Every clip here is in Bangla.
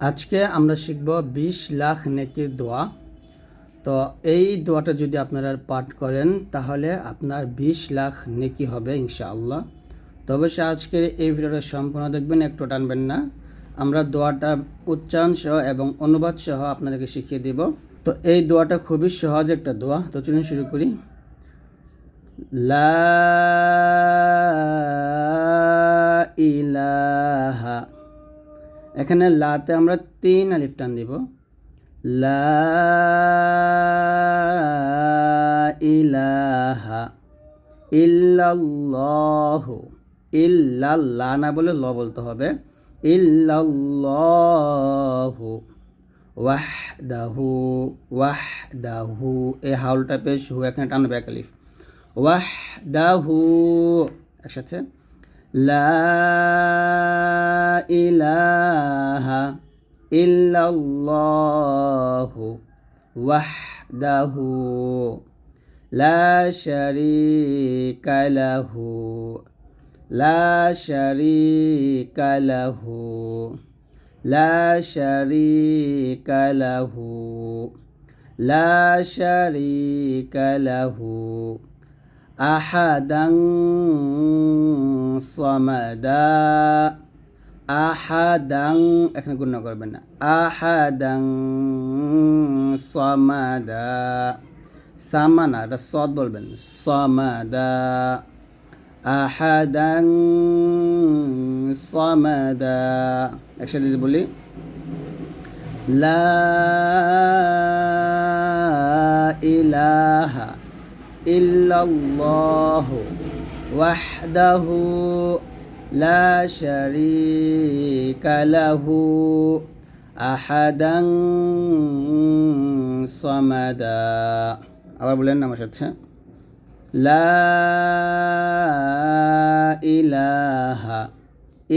আজকে আমরা শিখব বিশ লাখ নেকির দোয়া। তো এই দোয়াটা যদি আপনারা পাঠ করেন, তাহলে আপনার বিশ লাখ নেকি হবে ইনশাআল্লাহ। তো অবশ্যই আজকের এই ভিডিওটা সম্পূর্ণ দেখবেন, একটু টানবেন না। আমরা দোয়াটা উচ্চারণ সহ এবং অনুবাদ সহ আপনাদেরকে শিখিয়ে দেব। তো এই দোয়াটা খুবই সহজ একটা দোয়া। তো চলুন শুরু করি। লা ইলাহা এখানে লাতে আমরা তিন আলিফ টান দিব। লা ইলাহা ইল্লাল্লাহু। ইল্লাল্লাহ না বলে ল বলতে হবে। ইল্লাল্লাহু ওয়াহদাহু ওয়াহদাহু। এই হাউলটা পেশ হু, এখানে টানবে এক আলিফ। ওয়াহদাহু, একসাথে। লা ইলাহা ইল্লাল্লাহু ওয়াহদাহু লা শারীকা লাহু লা শারীকা লাহু লা শারীকা লাহু লা শারীকা লাহু আহাদাং সমাদা। আহাদাং এখানে গুণ করবেন না। আহাদাং সমাদা। সামানা, এটা সদ বলবেন। সমাদা। আহাদাং সমাদা। একসাথে যদি বলি, লা ইলাহা ইল্লাল্লাহু ওয়াহদাহু লা শারীকা লাহু আহাদাং সামাদা। আবার বলেন আমার সাথে লা ইলাহা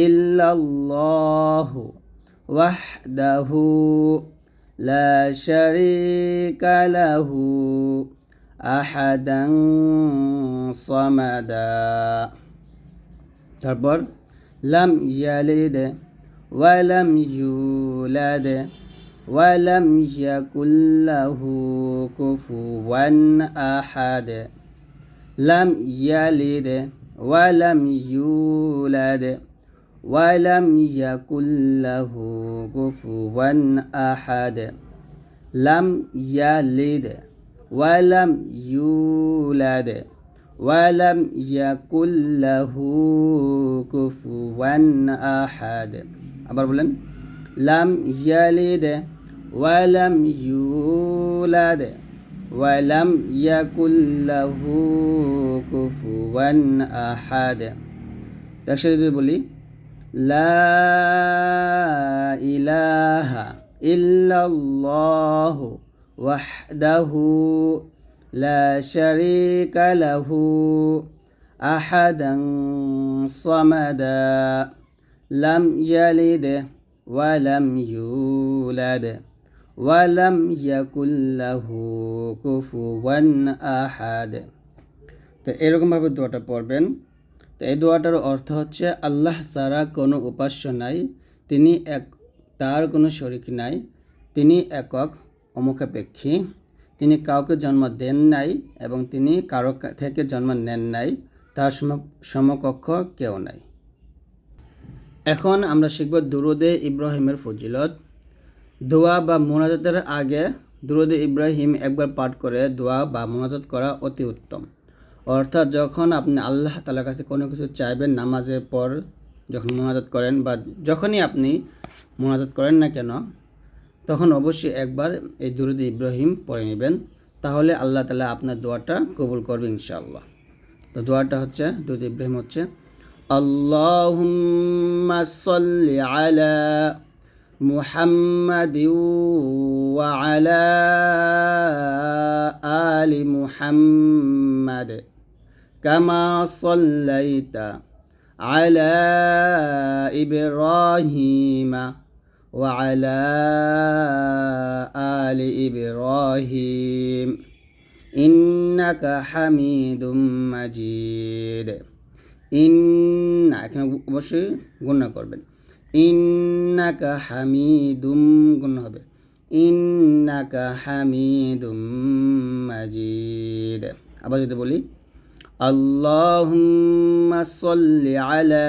ইল্লাল্লাহু ওয়াহদাহু লা শারীকা লাহু আহাদাং সামাদা তারপর লাম ইয়ালিদ ওয়ালাম ইউলাদ ওয়ালাম ইয়াকুল্লাহু কুফুয়ান আহাদ লাম ইয়ালিদ ওয়ালাম ইউলাদ ওয়ালাম ইয়াকুল্লাহু কুফুয়ান আহাদ লাম ইয়ালিদ ওয়ালাম ইউলাদ ওয়ালাম ইয়াকুল্লাহু কুফুয়ান আহাদ আবার বলেন লাম ইয়ালিদ ওয়ালাম ইউলাদ ওয়ালাম ইয়াকুল্লাহু কুফুয়ান আহাদ একসাথে যদি বলি লা ইলাহা ইল্লাল্লাহু ওয়াহদাহু لا شريك له أحدا صمدا لم يلد ولم يولد ولم يكن له كفوا أحد তো এরকমভাবে দোয়াটা পড়বেন তো এই দোয়াটার অর্থ হচ্ছে আল্লাহ ছাড়া কোনো উপাস্য নাই তিনি এক তার কোনো শরিক নাই তিনি একক অমুখাপেক্ষী। তিনি কাউকে জন্ম দেন নাই এবং তিনি কারও থেকে জন্ম নেন নাই তার সমকক্ষ কেউ নাই। এখন আমরা শিখব দুরুদে ইব্রাহিমের ফজিলত। দোয়া বা মোনাজাতের আগে দুরুদে ইব্রাহিম একবার পাঠ করে দোয়া বা মোনাজাত করা অতি উত্তম। অর্থাৎ যখন আপনি আল্লাহ তালার কাছে কোনো কিছু চাইবেন, নামাজের পর যখন মোনাজাত করেন বা যখনই আপনি মোনাজাত করেন না কেন তখন অবশ্যই একবার এই দুরুদ ইব্রাহিম পড়ে নেবেন। তাহলে আল্লাহ তালা আপনার দোয়াটা কবুল করবে ইনশাআল্লাহ। তো দোয়াটা হচ্ছে, দুরুদ ইব্রাহিম হচ্ছে মুহাম্মাদ ওয়ালা আলি মুহাম্মাদ কামা সাল্লাইতা আলা ইব্রাহিমা। وعلى آل إبراهيم إنك حميد مجيد ইন্না এখানে অবশ্যই গণ্য করবেন ইন্নাকা হামিদুম গুণ হবে ইন্নাকা হামিদুম মাজিদ আবার যদি বলি আল্লাহুম্মা সাল্লি আলা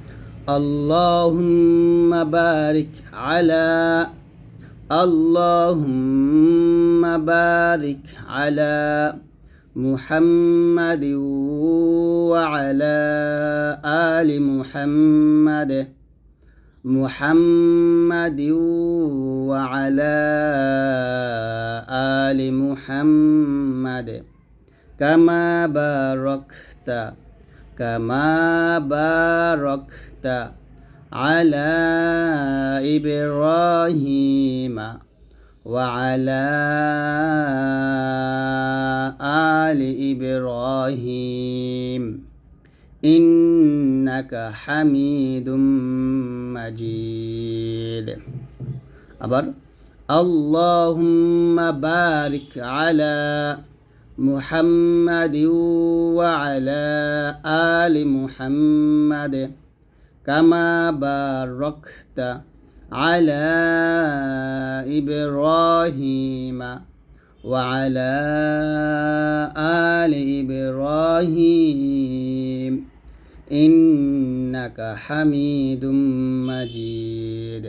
اللهم بارك على اللهم بارك على محمد وعلى آل محمد. محمد وعلى آل محمد. كما باركت كما باركت على إبراهيم وعلى آل إبراهيم. إنك حميد مجيد. أبر. اللهم بارك على محمد وعلى آل محمد. كما باركت على إبراهيم وعلى آل إبراهيم إنك حميد مجيد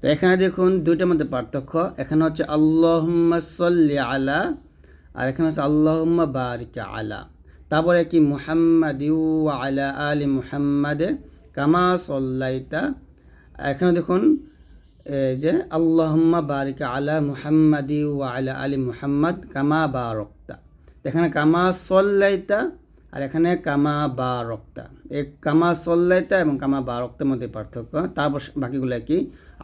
তো এখানে দেখুন দুইটার মধ্যে পার্থক্য এখানে হচ্ছে আল্লাহুম্মা সাল্লি আলা আর এখানে হচ্ছে আল্লাহুম্মা বারিক আলা তারপরে কি মুহাম্মাদি আলা আলি মুহাম্মাদে কামা সল্লাইতা। এখানে দেখুন যে, আল্লাহুম্মা বারিক আলা মুহাম্মাদি ওয়া আলা আলি মুহাম্মদ কামা বারকতা। এখানে কামা সল্লাইতা আর এখানে কামা বারকতা। এই কামা সল্লাইতা এবং কামা বারকতার মধ্যে পার্থক্য। তারপর বাকিগুলো কি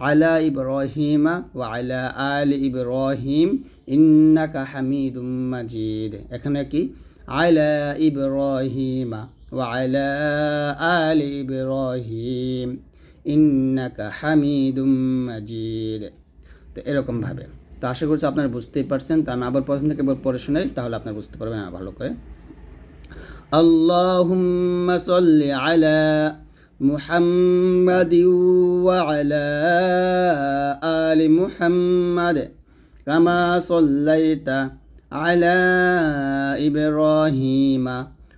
আলা ইব্রাহিমা ওয়া আলা আলি ইব্রাহিম, ইন্নাকা হামিদুম মাজিদ। এখানে কি আলা ইব্রাহিমা। ওয়া আলা আলি ইব্রাহিম ইন্নাকা হামিদুম মাজিদ তো এরকমভাবে তো আশা করছি আপনারা বুঝতেই পারছেন তো আমি আবার প্রথম থেকে এবার পড়ে শোনাই তাহলে আপনারা বুঝতে পারবেন আর ভালো করে اللهم صل على محمد وعلى آل محمد كما صليت على إبراهيم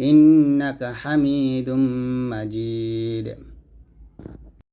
إنك حميد مجيد.